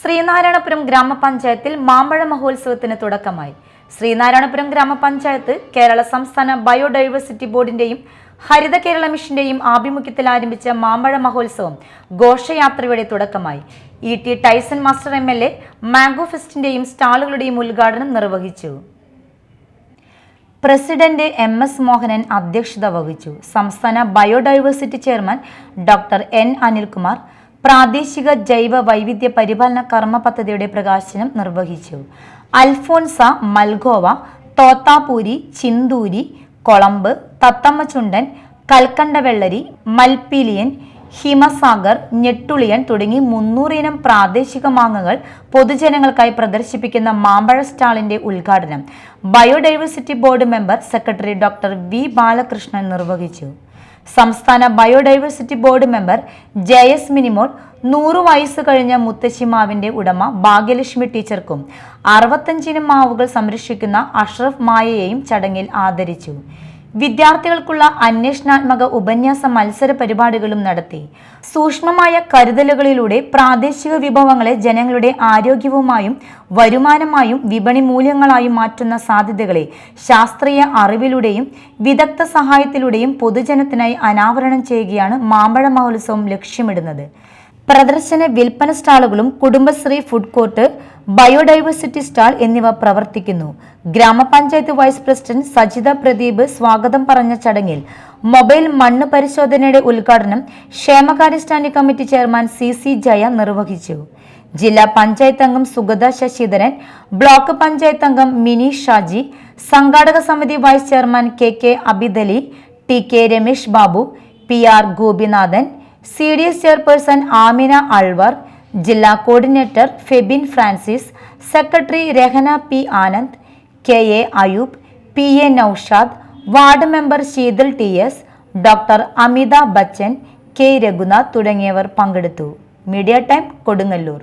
ശ്രീനാരായണപുരം ഗ്രാമപഞ്ചായത്തിൽ മാമ്പഴ മഹോത്സവത്തിന് തുടക്കമായി. ശ്രീനാരായണപുരം ഗ്രാമപഞ്ചായത്ത് കേരള സംസ്ഥാന ബയോഡൈവേഴ്സിറ്റി ബോർഡിന്റെയും ഹരിത കേരള മിഷന്റെയും ആഭിമുഖ്യത്തിൽ ആരംഭിച്ച മാമ്പഴ മഹോത്സവം ഘോഷയാത്രയുടെ തുടക്കമായി. E T Tyson master M L A mango ഫെസ്റ്റിന്റെയും സ്റ്റാളുകളുടെയും ഉദ്ഘാടനം നിർവഹിച്ചു. പ്രസിഡന്റ് എം എസ് മോഹനൻ അധ്യക്ഷത വഹിച്ചു. സംസ്ഥാന biodiversity chairman doctor N Anilkumar പ്രാദേശിക ജൈവ വൈവിധ്യ പരിപാലന കർമ്മ പദ്ധതിയുടെ പ്രകാശനം നിർവഹിച്ചു. അൽഫോൻസ മൽഗോവ തോത്താപൂരി ചിന്തൂരി കൊളമ്പ് തത്തമ്മചുണ്ടൻ കൽക്കണ്ടവെള്ളരി മൽപ്പീലിയൻ ഹിമസാഗർ ഞെട്ടുളിയൻ തുടങ്ങി മുന്നൂറിനം പ്രാദേശിക മാങ്ങകൾ പൊതുജനങ്ങൾക്കായി പ്രദർശിപ്പിക്കുന്ന മാമ്പഴ സ്റ്റാളിന്റെ ഉദ്ഘാടനം. Biodiversity board member secretary doctor V Balakrishnan നിർവഹിച്ചു. സംസ്ഥാന biodiversity board member J S Minimol നൂറു വയസ്സ് കഴിഞ്ഞ മുത്തശ്ശിമാവിന്റെ ഉടമ ഭാഗ്യലക്ഷ്മി ടീച്ചർക്കും അറുപത്തഞ്ചിനും മാവുകൾ സംരക്ഷിക്കുന്ന അഷ്റഫ് മായയെയും ചടങ്ങിൽ ആദരിച്ചു. വിദ്യാർത്ഥികൾക്കുള്ള അന്വേഷണാത്മക ഉപന്യാസ മത്സര പരിപാടികളും നടത്തി. സൂക്ഷ്മമായ കരുതലുകളിലൂടെ പ്രാദേശിക വിഭവങ്ങളെ ജനങ്ങളുടെ ആരോഗ്യവുമായും വരുമാനമായും വിപണി മൂല്യങ്ങളായും മാറ്റുന്ന സാധ്യതകളെ ശാസ്ത്രീയ അറിവിലൂടെയും വിദഗ്ധ സഹായത്തിലൂടെയും പൊതുജനത്തിനായി അനാവരണം ചെയ്യുകയാണ് മാമ്പഴ മഹോത്സവം ലക്ഷ്യമിടുന്നത്. പ്രദർശന വിൽപ്പന സ്റ്റാളുകളും Kudumbashree food court biodiversity stall എന്നിവ പ്രവർത്തിക്കുന്നു. ഗ്രാമപഞ്ചായത്ത് വൈസ് പ്രസിഡന്റ് സജിത പ്രദീപ് സ്വാഗതം പറഞ്ഞ ചടങ്ങിൽ മൊബൈൽ മണ്ണ് പരിശോധനയുടെ ഉദ്ഘാടനം ക്ഷേമകാര്യ standing committee chairman C C Jaya നിർവഹിച്ചു. ജില്ലാ പഞ്ചായത്ത് അംഗം സുഗത ശശിധരൻ ബ്ലോക്ക് പഞ്ചായത്ത് അംഗം മിനി ഷാജി സംഘാടക സമിതി vice chairman K K Abidali T K Ramesh Babu P R Gopinathan C D S chairperson Amina Alwar ജില്ലാ coordinator Febin Francis secretary Rahana P Anand K A Ayub P A Naushad ward member Sheethal T S doctor Amitha Bachchan K Raghunath തുടങ്ങിയവർ പങ്കെടുത്തു. Media time Kodungallur.